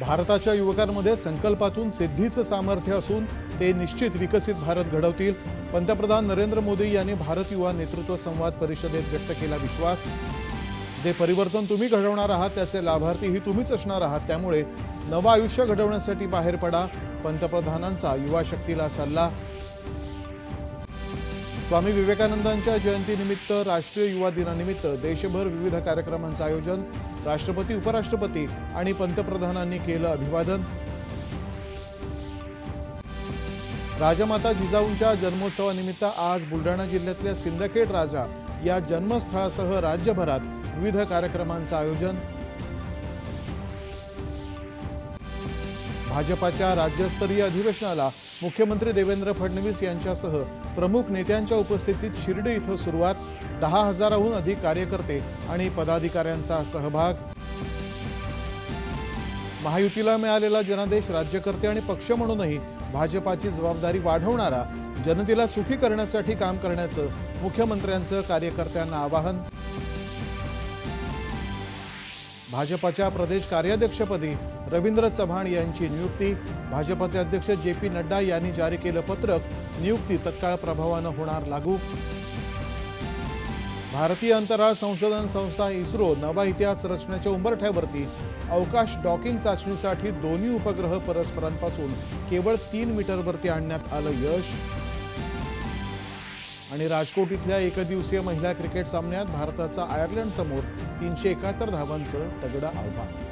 भारताच्या युवकांमध्ये संकल्पातून सिद्धीचं सामर्थ्य असून ते निश्चित विकसित भारत घडवतील. पंतप्रधान नरेंद्र मोदी यांनी भारत युवा नेतृत्व संवाद परिषदेत व्यक्त केला विश्वास. जे परिवर्तन तुम्ही घडवणार आहात त्याचे लाभार्थीही तुम्हीच असणार आहात. त्यामुळे नवं आयुष्य घडवण्यासाठी बाहेर पडा. पंतप्रधानांचा युवा शक्तीला सल्ला. स्वामी विवेकानंदांच्या जयंतीनिमित्त राष्ट्रीय युवा दिनानिमित्त देशभर विविध कार्यक्रमांचं आयोजन राष्ट्रपती उपराष्ट्रपती आणि पंतप्रधानांनी केलं अभिवादन. राजमाता जिजाऊंच्या जन्मोत्सवानिमित्त आज बुलढाणा जिल्ह्यातल्या सिंदखेड राजा या जन्मस्थळासह राज्यभरात विविध कार्यक्रमांचं आयोजन भाजपाच्या राज्यस्तरीय अधिवेशनाला मुख्यमंत्री देवेंद्र फडणवीस यांच्यासह प्रमुख नेत्यांच्या उपस्थितीत शिर्डी इथं सुरुवात. दहा हजाराहून अधिक कार्यकर्ते आणि पदाधिकाऱ्यांचा सहभाग. महायुतीला मिळालेला जनादेश राज्यकर्ते आणि पक्ष म्हणूनही भाजपाची जबाबदारी वाढवणारा जनतेला सुखी करण्यासाठी काम करण्याचं मुख्यमंत्र्यांचं कार्यकर्त्यांना आवाहन. भाजपाच्या प्रदेश कार्याध्यक्षपदी रवींद्र चव्हाण यांची नियुक्ती. भाजपाचे अध्यक्ष जे पी नड्डा यांनी जारी केलं पत्रक नियुक्ती तत्काळ प्रभावानं होणार लागू. भारतीय अंतराळ संशोधन संस्था इस्रो नवा इतिहास रचण्याच्या उंबरठ्यावरती अवकाश डॉकिंग चाचणीसाठी दोन्ही उपग्रह परस्परांपासून केवळ तीन मीटरवरती आणण्यात आलं यश. आणि राजकोट इथल्या एकदिवसीय महिला क्रिकेट सामन्यात भारताचा आयर्लंड समोर तीनशे एकाहत्तर धावांचं तगडं आव्हान.